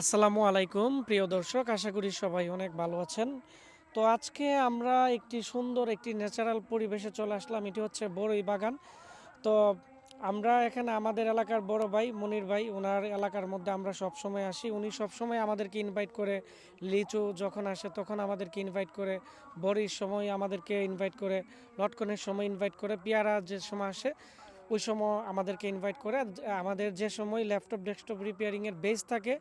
আসসালামু আলাইকুম, প্রিয় দর্শক, আশা করি সবাই অনেক ভালো আছেন। তো আজকে আমরা একটি সুন্দর একটি ন্যাচারাল পরিবেশে চলে আসলাম, এটি হচ্ছে বড়ই বাগান। তো আমরা এখানে আমাদের এলাকার বড় ভাই মনির ভাই ওনার এলাকার মধ্যে আমরা সব সময় আসি। উনি সব সময় আমাদেরকে ইনভাইট করে, লিচু যখন আসে তখন আমাদেরকে ইনভাইট করে, বড়ির সময় আমাদেরকে ইনভাইট করে, লটকনের সময় ইনভাইট করে, পেয়ারা যে সময় আসে, ওই সময় আমাদেরকে ইনভাইট করে। আমাদের যে সময় ল্যাপটপ ডেস্কটপ রিপেয়ারিংয়ের বেস থাকে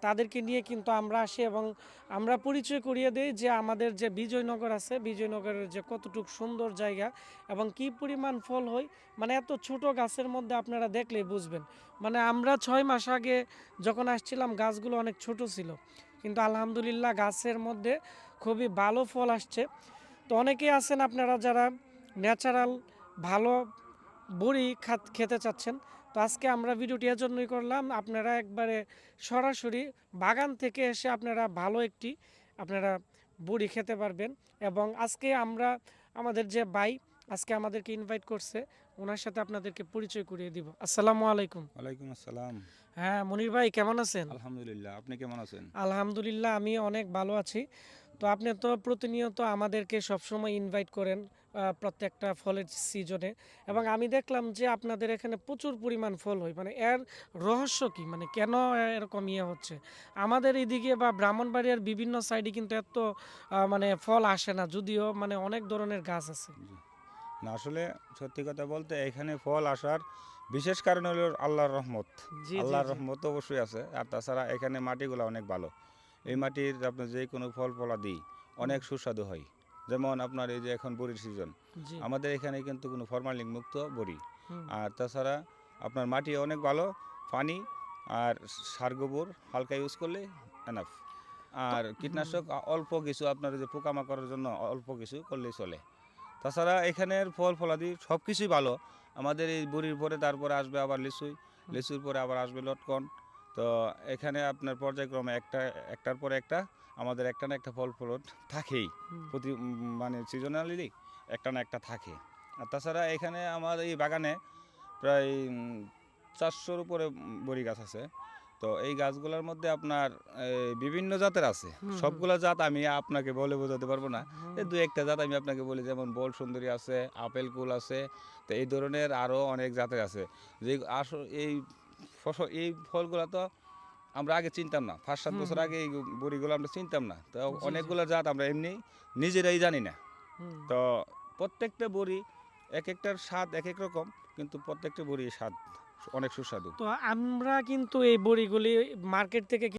তাদেরকে নিয়ে কিন্তু আমরা আসি এবং আমরা পরিচয় করিয়ে দিই যে আমাদের যে বিজয়নগর আছে, বিজয়নগরের যে কতটুকু সুন্দর জায়গা এবং কি পরিমাণ ফল হয় মানে এত ছোট গাছের মধ্যে আপনারা দেখলেই বুঝবেন। মানে আমরা ছয় মাস আগে যখন আসছিলাম, গাছগুলো অনেক ছোট ছিল। কিন্তু আলহামদুলিল্লাহ গাছের মধ্যে খুবই ভালো ফল আসছে। তো অনেকেই আছেন আপনারা যারা ন্যাচারাল, ভালো বড়ি খাত- খেতে চাচ্ছেন তো আজকে আমরা ভিডিওটি এজন্যই করলাম আপনারা একবারে সরাসরি বাগান থেকে এসে আপনারা ভালো একটি আপনারা বড়ি খেতে পারবেন এবং আজকে আমরা আমাদের যে ভাই আজকে আমাদেরকে ইনভাইট করছে ওনার সাথে আপনাদেরকে পরিচয় করিয়ে দিব। আসসালামু আলাইকুম। ওয়ালাইকুম আসসালাম। হ্যাঁ মনির ভাই কেমন আছেন? আলহামদুলিল্লাহ আপনি কেমন আছেন? আলহামদুলিল্লাহ আমি অনেক ভালো আছি। তো আপনি তো প্রতিনিয়ত আমাদেরকে সবসময় ইনভাইট করেন প্রত্যেকটা ফলের সিজনে এবং আমি দেখলাম যে আপনাদের এখানে প্রচুর পরিমাণ ফল হয়। মানে এর রহস্য কি? মানে কেন এরকম ইয়ে হচ্ছে? আমাদের এইদিকে বা ব্রাহ্মণবাড়িয়ার বিভিন্ন সাইডে কিন্তু এত মানে ফল আসে না। যদিও মানে অনেক ধরনের গাছ আছে। না আসলে সত্যি কথা বলতে এখানে ফল আসার বিশেষ কারণ হলো আল্লাহর রহমত। আল্লাহর রহমত অবশ্যই আছে। আর তাছাড়া এখানে মাটিগুলো অনেক ভালো। এই মাটির আপনার যে কোনো ফল ফলা দিই অনেক সুস্বাদু হয়। যেমন আপনার এই যে এখন বড়ির সিজন আমাদের এখানে কিন্তু কোনো ফরমালিন মুক্ত বড়ি। আর তাছাড়া আপনার মাটি অনেক ভালো পানি আর সার গোবর হালকা ইউজ করলে এনাফ আর কীটনাশক অল্প কিছু আপনার যে পোকামাকড়ের জন্য অল্প কিছু করলেই চলে। তাছাড়া এখানের ফল ফলাদি সব কিছুই ভালো। আমাদের এই বুড়ির পরে তারপরে আসবে আবার লিচুই লিচুর পরে আবার আসবে লটকন। তো এখানে আপনার পর্যায়ক্রমে একটা একটার পর একটা আমাদের একটা না একটা ফল ফলন থাকেই। প্রতি মানে সিজনালি একটা না একটা থাকে। আর তাছাড়া এখানে আমার এই বাগানে প্রায় চারশোর উপরে বড়ি গাছ আছে। তো এই গাছগুলোর মধ্যে আপনার বিভিন্ন জাতের আছে। সবগুলা জাত আমি আপনাকে বলে বোঝাতে পারব না। এই দু একটা জাত আমি আপনাকে বলি যেমন বল সুন্দরী আছে আপেল কুল আছে। তো এই ধরনের আরও অনেক জাতের আছে। যে এই ফসল এই ফলগুলো তো আমরা আগে চিনতাম না। পাঁচ সাত বছর আগে এই বড়িগুলো আমরা চিনতাম না। তো। অনেকগুলো জাত আমরা এমনি নিজেরাই জানি না। তো প্রত্যেকটা বড়ি এক একটার স্বাদ এক এক রকম কিন্তু প্রত্যেকটা বড়ির স্বাদ অনেক সুস্বাদু। তো আমরা কিন্তু এই বড়িগুলি মার্কেট থেকে